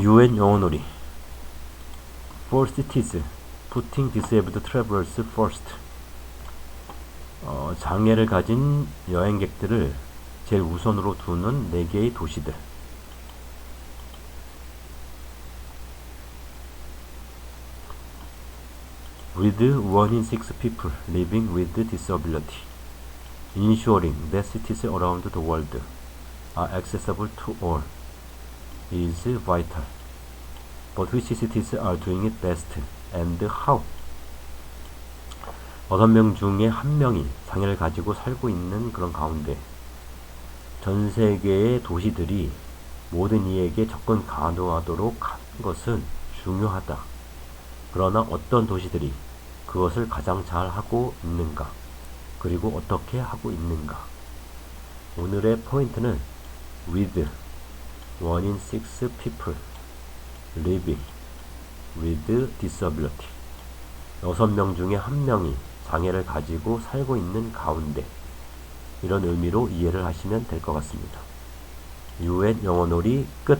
UN 영어놀이 First cities Putting disabled travelers first 어, 장애를 가진 여행객들을 제일 우선으로 두는 4개의 도시들 with one in six people living with disability, ensuring that cities around the world are accessible to all is vital. But which cities are doing it best and how? 여섯 명 중에 한 명이 장애를 가지고 살고 있는 그런 가운데 전 세계의 도시들이 모든 이에게 접근 가능하도록 하는 것은 중요하다. 그러나 어떤 도시들이 그것을 가장 잘 하고 있는가? 그리고 어떻게 하고 있는가? 오늘의 포인트는 with one in six people living with disability. 여섯 명 중에 한 명이 장애를 가지고 살고 있는 가운데. 이런 의미로 이해를 하시면 될 것 같습니다. UN 영어놀이 끝